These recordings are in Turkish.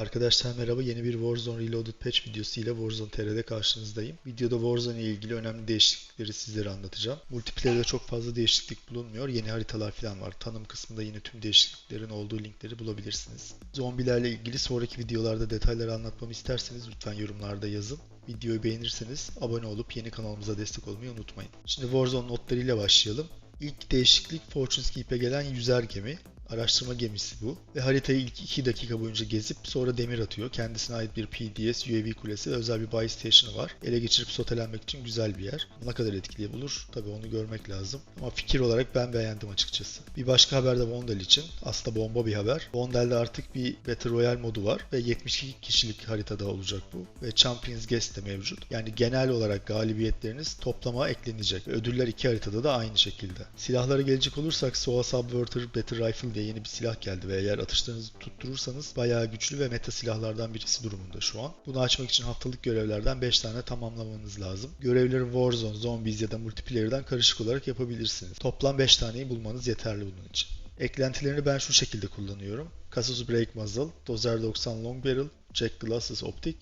Arkadaşlar merhaba yeni bir Warzone Reloaded Patch videosu ile Warzone TR'de karşınızdayım. Videoda Warzone ile ilgili önemli değişiklikleri sizlere anlatacağım. Multiplayer'de çok fazla değişiklik bulunmuyor. Yeni haritalar falan var. Tanım kısmında yine tüm değişikliklerin olduğu linkleri bulabilirsiniz. Zombilerle ilgili sonraki videolarda detayları anlatmamı isterseniz lütfen yorumlarda yazın. Videoyu beğenirseniz abone olup yeni kanalımıza destek olmayı unutmayın. Şimdi Warzone notlarıyla başlayalım. İlk değişiklik Fortune's Keep'e gelen yüzer gemi. Araştırma gemisi bu. Ve haritayı ilk 2 dakika boyunca gezip sonra demir atıyor. Kendisine ait bir PDS, UAV kulesi ve özel bir buy station'ı var. Ele geçirip sotelenmek için güzel bir yer. Ne kadar etkili bulur? Tabii onu görmek lazım. Ama fikir olarak ben beğendim açıkçası. Bir başka haber de Vondel için. Aslında bomba bir haber. Vondel'de artık bir Battle Royale modu var ve 72 kişilik haritada olacak bu. Ve Champions Guest de mevcut. Yani genel olarak galibiyetleriniz toplama eklenecek. Ödüller iki haritada da aynı şekilde. Silahlara gelecek olursak SOA Subverter Battle Rifle diye yeni bir silah geldi ve eğer atışlarınızı tutturursanız bayağı güçlü ve meta silahlardan birisi durumunda şu an. Bunu açmak için haftalık görevlerden 5 tane tamamlamanız lazım. Görevleri Warzone, Zombies ya da Multiplayer'dan karışık olarak yapabilirsiniz. Toplam 5 taneyi bulmanız yeterli bunun için. Eklentilerini ben şu şekilde kullanıyorum. Casus Break Muzzle, Dozer 90 Long Barrel, Jack Glasses Optic,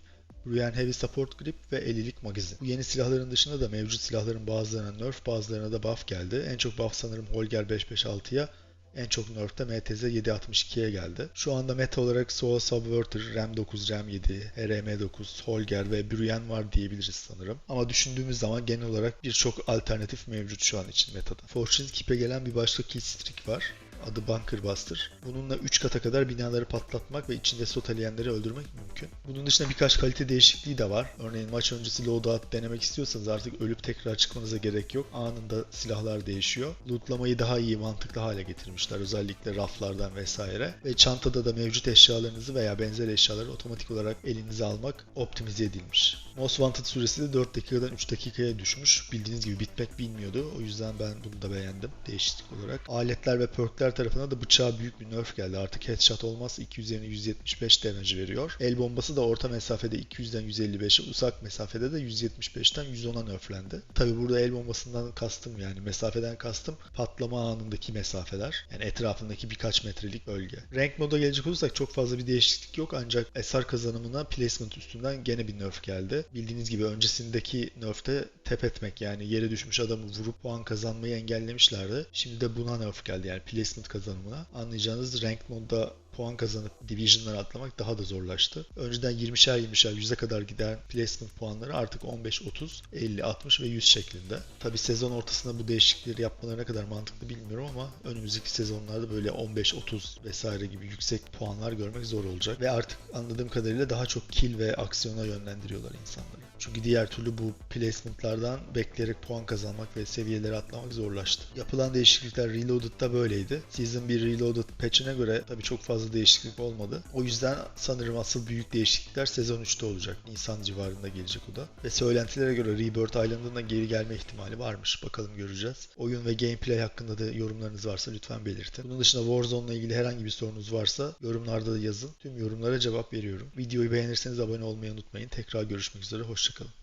Ruyan Heavy Support Grip ve 50'lik magazin. Bu yeni silahların dışında da mevcut silahların bazılarına nerf bazılarına da buff geldi. En çok buff sanırım Holger 556'ya en çok nerf'te MTZ 762'ye geldi. Şu anda meta olarak SOA Subverter, RAM 9, RAM 7, RM9, Holger ve Bruen var diyebiliriz sanırım. Ama düşündüğümüz zaman genel olarak birçok alternatif mevcut şu an için metada. Fortune Keep'e gelen bir başka kill streak var adı Bunker Buster. Bununla 3 kata kadar binaları patlatmak ve içinde soteleyenleri öldürmek mümkün. Bunun dışında birkaç kalite değişikliği de var. Örneğin maç öncesi loadout denemek istiyorsanız artık ölüp tekrar çıkmanıza gerek yok. Anında silahlar değişiyor. Lootlamayı daha iyi, mantıklı hale getirmişler. Özellikle raflardan vesaire. Ve çantada da mevcut eşyalarınızı veya benzer eşyaları otomatik olarak elinize almak optimize edilmiş. Most Wanted süresi de 4 dakikadan 3 dakikaya düşmüş. Bildiğiniz gibi bitmek bilmiyordu. O yüzden ben bunu da beğendim değişiklik olarak. Aletler ve perkler tarafına da bıçağa büyük bir nerf geldi. Artık headshot olmaz 200'den 175 damage veriyor. El bombası da orta mesafede 200'den 155'e, uzak mesafede de 175'ten 110'a nerflendi. Tabi burada el bombasından kastım yani mesafeden kastım patlama anındaki mesafeler. Yani etrafındaki birkaç metrelik bölge. Rank moda gelecek olursak çok fazla bir değişiklik yok ancak SR kazanımına placement üstünden gene bir nerf geldi. Bildiğiniz gibi öncesindeki nerf'te tep etmek yani yere düşmüş adamı vurup puan kazanmayı engellemişlerdi. Şimdi de buna nerf geldi yani placement kazanımına. Anlayacağınız rank modda puan kazanıp division'lara atlamak daha da zorlaştı. Önceden 20'şer 20'şer 100'e kadar giden placement puanları artık 15, 30, 50, 60 ve 100 şeklinde. Tabi sezon ortasında bu değişiklikleri yapmaları ne kadar mantıklı bilmiyorum ama önümüzdeki sezonlarda böyle 15, 30 vesaire gibi yüksek puanlar görmek zor olacak. Ve artık anladığım kadarıyla daha çok kill ve aksiyona yönlendiriyorlar insanları. Çünkü diğer türlü bu placement'lardan bekleyerek puan kazanmak ve seviyeleri atlamak zorlaştı. Yapılan değişiklikler Reloaded'da böyleydi. Season 1 Reloaded patch'ine göre tabii çok fazla değişiklik olmadı. O yüzden sanırım asıl büyük değişiklikler sezon 3'te olacak. Nisan civarında gelecek o da. Ve söylentilere göre Rebirth Island'ın da geri gelme ihtimali varmış. Bakalım göreceğiz. Oyun ve gameplay hakkında da yorumlarınız varsa lütfen belirtin. Bunun dışında Warzone ile ilgili herhangi bir sorunuz varsa yorumlarda da yazın. Tüm yorumlara cevap veriyorum. Videoyu beğenirseniz abone olmayı unutmayın. Tekrar görüşmek üzere. Hoşçakalın.